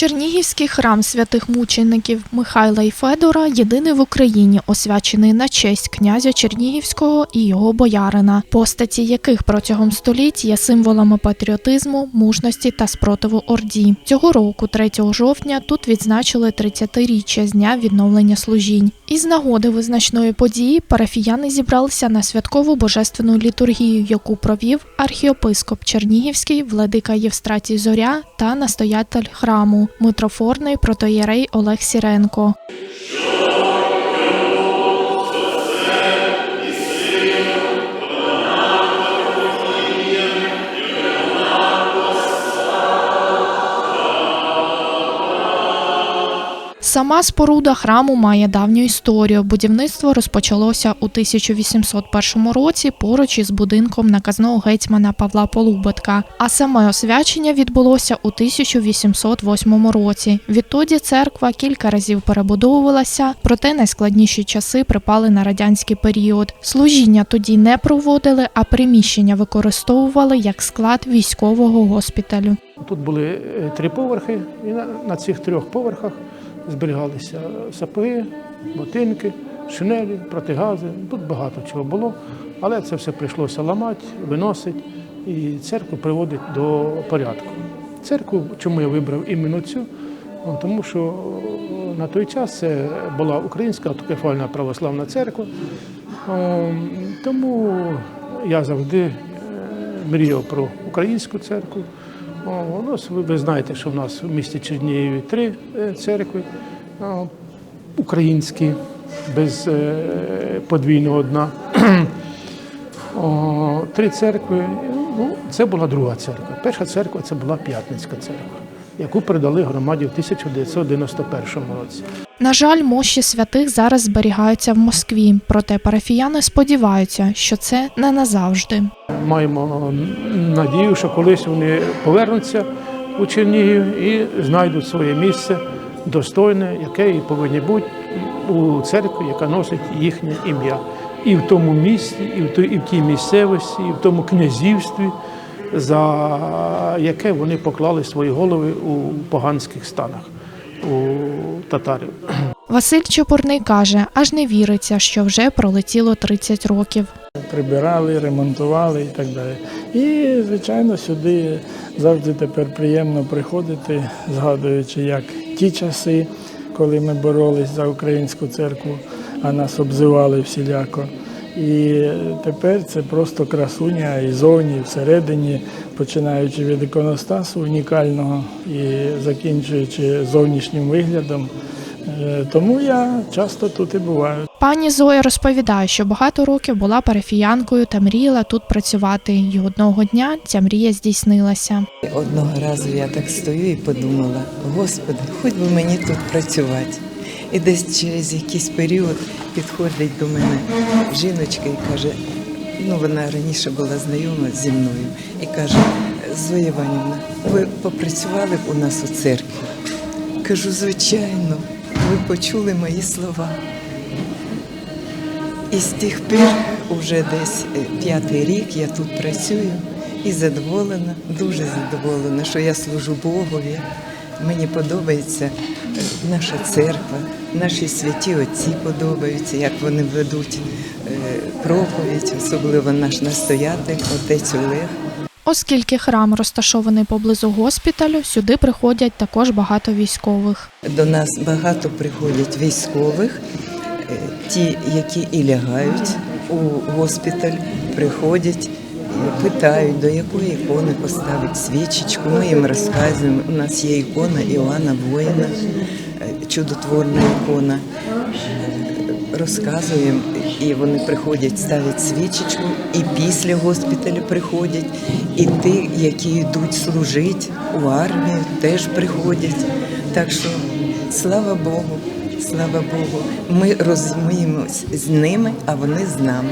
Чернігівський храм святих мучеників Михайла і Федора єдиний в Україні, освячений на честь князя Чернігівського і його боярина, постаті яких протягом століть є символами патріотизму, мужності та спротиву Орді. Цього року, 3 жовтня, тут відзначили 30-річчя з дня відновлення служінь. Із нагоди визначної події парафіяни зібралися на святкову божественну літургію, яку провів архіопископ Чернігівський, владика Євстратій Зоря та настоятель храму митрофорний протоєрей Олег Сіренко. Сама споруда храму має давню історію. Будівництво розпочалося у 1801 році поруч із будинком наказного гетьмана Павла Полубатка. А саме освячення відбулося у 1808 році. Відтоді церква кілька разів перебудовувалася, проте найскладніші часи припали на радянський період. Служіння тоді не проводили, а приміщення використовували як склад військового госпіталю. Тут були е, три поверхи, і на, цих трьох поверхах зберігалися сапоги, ботинки, шинелі, протигази. Тут багато чого було, але це все прийшлося ламати, виносити і церкву приводить до порядку. Церкву, чому я вибрав іменно цю? Ну, Тому що е, на той час це була Українська автокефальна православна церква. Е, Тому я завжди мріяв про українську церкву. О, ви, ви знаєте, що в нас в місті Чернігові три е, церкви о, українські, без е, подвійного дна. О, три церкви. Ну, це була друга церква. Перша церква це була П'ятницька церква, яку передали громаді в 1991 році. На жаль, мощі святих зараз зберігаються в Москві, проте парафіяни сподіваються, що це не назавжди. Маємо надію, що колись вони повернуться у Чернігів і знайдуть своє місце достойне, яке і повинні бути у церкві, яка носить їхнє ім'я. І в тому місті, і в той- і в тій місцевості, і в тому князівстві, за яке вони поклали свої голови у поганських станах у татарів. Василь Чопорний каже, аж не віриться, що вже пролетіло 30 років. прибирали, ремонтували і так далі. І, звичайно, сюди завжди тепер приємно приходити, згадуючи, як ті часи, коли ми боролись за українську церкву, а нас обзивали всіляко. І тепер це просто красуня і зовні, і всередині, починаючи від іконостасу унікального і закінчуючи зовнішнім виглядом. Е, Тому я часто тут і буваю. Пані Зоя розповідає, що багато років була парафіянкою та мріяла тут працювати. І одного дня ця мрія здійснилася. Одного разу я так стою і подумала: Господи, хоч би мені тут працювати. І десь через якийсь період підходить до мене жіночка і каже: ну вона раніше була знайома зі мною, і каже: Зоя Іванівна, ви попрацювали у нас у церкві? Кажу, звичайно, ви почули мої слова. І з тих пір, уже десь е, п'ятий рік, я тут працюю і задоволена, дуже задоволена, що я служу Богові. Мені подобається е, наша церква, наші святі отці подобаються, як вони ведуть е, проповідь, особливо наш настоятель, отець Олег. Оскільки храм розташований поблизу госпіталю, сюди приходять також багато військових. До нас багато приходять військових, е, ті, які і лягають у госпіталь, приходять, питають, до якої ікони поставити свічечку. Ми їм розказуємо. У нас є ікона Іоанна Воїна, е, чудотворна ікона. Розказуємо, і вони приходять, ставлять свічечку, і після госпіталю приходять, і ті, які йдуть служити у армію, теж приходять. Так що слава Богу, слава Богу, ми розуміємось з ними, а вони з нами.